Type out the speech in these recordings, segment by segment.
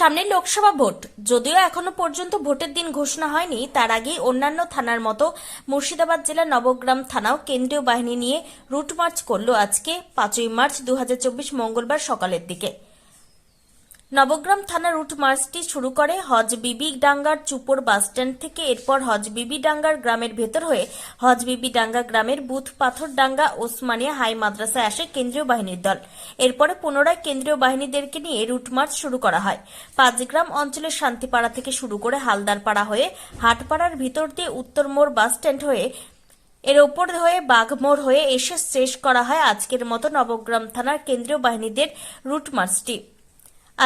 সামনে লোকসভা ভোট। যদিও এখনও পর্যন্ত ভোটের দিন ঘোষণা হয়নি, তার আগেই অন্যান্য থানার মতো মুর্শিদাবাদ জেলার নবগ্রাম থানাও কেন্দ্রীয় বাহিনী নিয়ে রুট মার্চ করল আজকে, পাঁচই মার্চ দু হাজার চব্বিশ মঙ্গলবার সকালের দিকে। নবগ্রাম থানা রুট মার্চটি শুরু করে হজ বিবি ডাঙ্গার চুপর বাসস্ট্যান্ড থেকে এরপর হজ বিবি ডাঙ্গার গ্রামের ভেতর হয়ে হজ বিবি ডাঙ্গা গ্রামের বুথ পাথরডাঙ্গা ওসমানিয়া হাই মাদ্রাসায় আসে কেন্দ্রীয় বাহিনীর দল। এরপরে পুনরায় কেন্দ্রীয় বাহিনীদেরকে নিয়ে রুট মার্চ শুরু করা হয়। পাঁচগ্রাম অঞ্চলের শান্তিপাড়া থেকে শুরু করে হালদারপাড়া হয়ে হাটপাড়ার ভিতর দিয়ে উত্তর মোড় বাসস্ট্যান্ড হয়ে এর ওপর হয়ে বাঘমোড় হয়ে এসে শেষ করা হয় আজকের মতো নবগ্রাম থানার কেন্দ্রীয় বাহিনীদের রুট মার্চটি।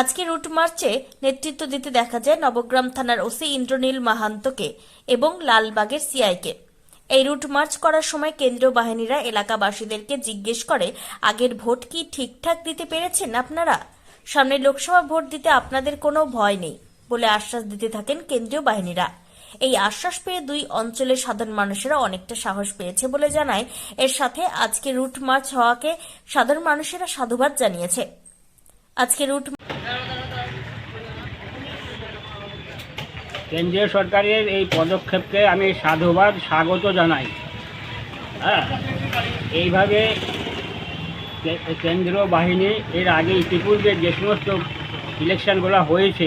আজকে রুট মার্চে নেতৃত্ব দিতে দেখা যায় নবগ্রাম থানার ওসি ইন্দ্রনীল মাহান্তকে এবং লালবাগের সিআইকে। এই রুট মার্চ করার সময় কেন্দ্রীয় বাহিনীরা এলাকাবাসীদেরকে জিজ্ঞেস করে, আগের ভোট কি ঠিকঠাক দিতে পেরেছেন আপনারা? সামনে লোকসভা ভোট দিতে আপনাদের কোনো ভয় নেই বলে আশ্বাস দিতে থাকেন কেন্দ্রীয় বাহিনীরা। এই আশ্বাস পেয়ে দুই অঞ্চলের সাধারণ মানুষেরা অনেকটা সাহস পেয়েছে বলে জানায়। এর সাথে আজকে রুট মার্চ হওয়াকে সাধারণ মানুষেরা সাধুবাদ জানিয়েছে। আজকে রুট কেন্দ্রীয় সরকারের এই পদক্ষেপকে আমি সাধুবাদ স্বাগত জানাই। হ্যাঁ এইভাবে কেন্দ্রীয় বাহিনী এর আগে ইতিপূর্বে যে সমস্ত ইলেকশনগুলো হয়েছে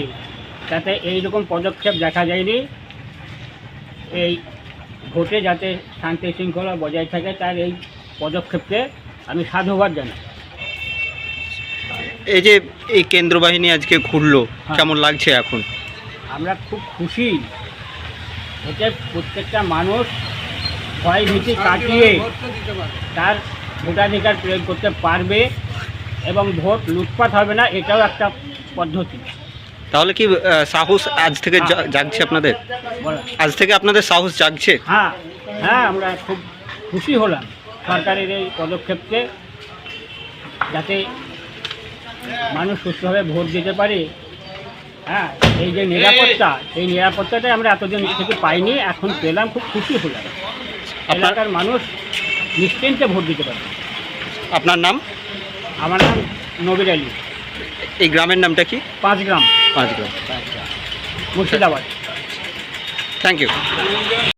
তাতে এই রকম পদক্ষেপ দেখা যায়নি। এই ভোটে যাতে শান্তি শৃঙ্খলা বজায় থাকে তার এই পদক্ষেপকে আমি সাধুবাদ জানাই। এই যে এই কেন্দ্র বাহিনী আজকে ঘুরলো হ্যাঁ। কেমন লাগছে এখন? আমরা খুব খুশি। এতে প্রত্যেকটা মানুষ ভয় ভীতি কাটিয়ে তার ভোটাধিকার প্রয়োগ করতে পারবে এবং ভোট লুটপাট হবে না এটাও একটা পদ্ধতি। তাহলে কি সাহস আজ থেকে হ্যাঁ। জাগছে আপনাদের? আজ থেকে আপনাদের সাহস জাগছে? হ্যাঁ হ্যাঁ আমরা খুব খুশি হলাম সরকারের এই পদক্ষেপকে যাতে মানুষ সুস্থভাবে ভোট দিতে পারে। হ্যাঁ এই যে নিরাপত্তা এই নিরাপত্তাটাই আমরা এতদিন থেকে পাইনি এখন পেলাম খুব খুশি হলাম। আপনার- এলাকার মানুষ নিশ্চিন্তে ভোট দিতে পারে আপনার নাম? আমার নাম নবির আলী। এই গ্রামের নামটা কি? পাঁচ গ্রাম পাঁচ গ্রাম মুর্শিদাবাদ। Thank you